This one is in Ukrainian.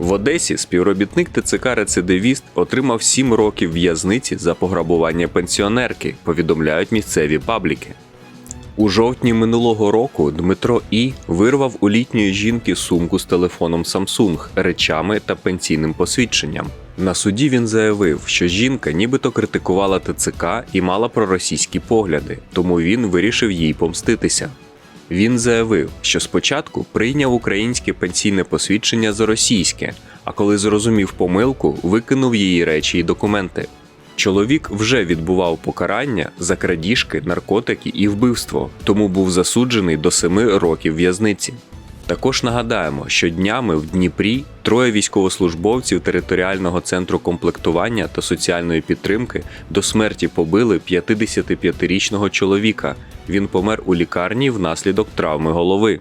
В Одесі співробітник ТЦК Рецидивіст отримав 7 років в'язниці за пограбування пенсіонерки, повідомляють місцеві пабліки. У жовтні минулого року Дмитро І вирвав у літньої жінки сумку з телефоном Samsung, речами та пенсійним посвідченням. На суді він заявив, що жінка нібито критикувала ТЦК і мала проросійські погляди, тому він вирішив їй помститися. Він заявив, що спочатку прийняв українське пенсійне посвідчення за російське, а коли зрозумів помилку, викинув її речі і документи. Чоловік вже відбував покарання за крадіжки, наркотики і вбивство, тому був засуджений до семи років в'язниці. Також нагадаємо, що днями в Дніпрі троє військовослужбовців територіального центру комплектування та соціальної підтримки до смерті побили 55-річного чоловіка. Він помер у лікарні внаслідок травми голови.